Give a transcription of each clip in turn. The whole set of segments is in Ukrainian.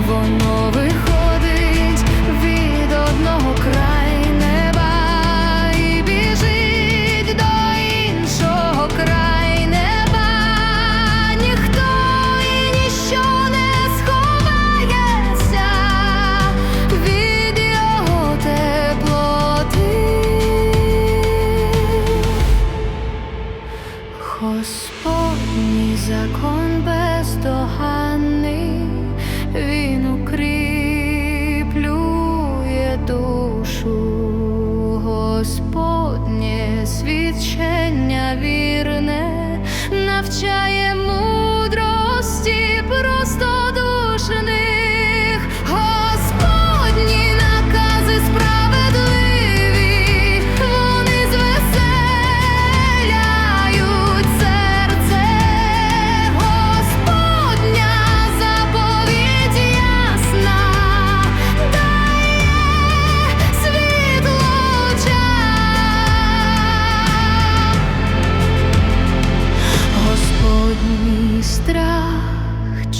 воно виходить від одного край неба і біжить до Господнє свідчення вірне, навчає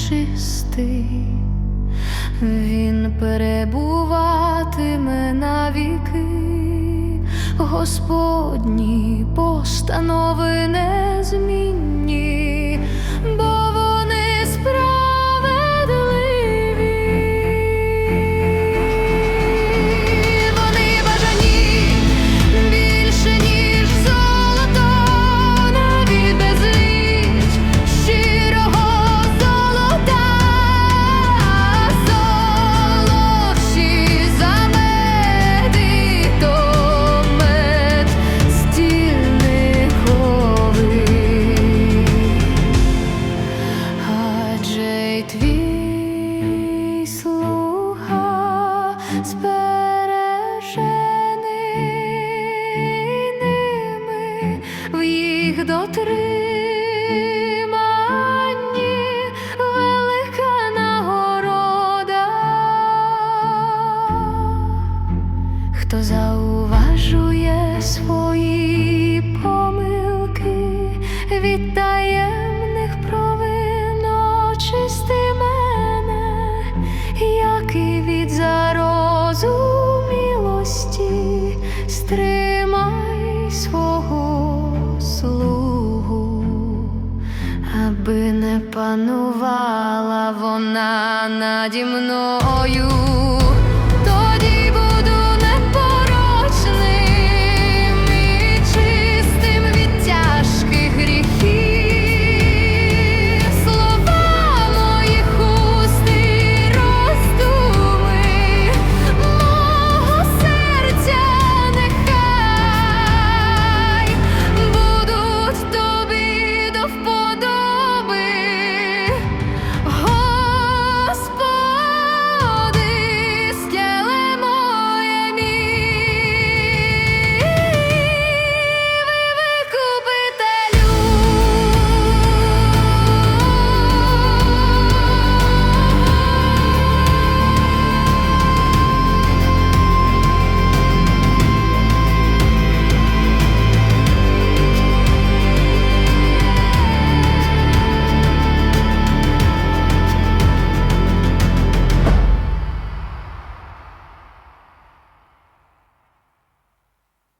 чистий, він перебуватиме навіки, Господні постанови незмінні, бо Хто зауважує свої помилки від таємних провин очисти мене, як і від зарозумілості, стримай свого слугу, аби не панувала вона наді мною.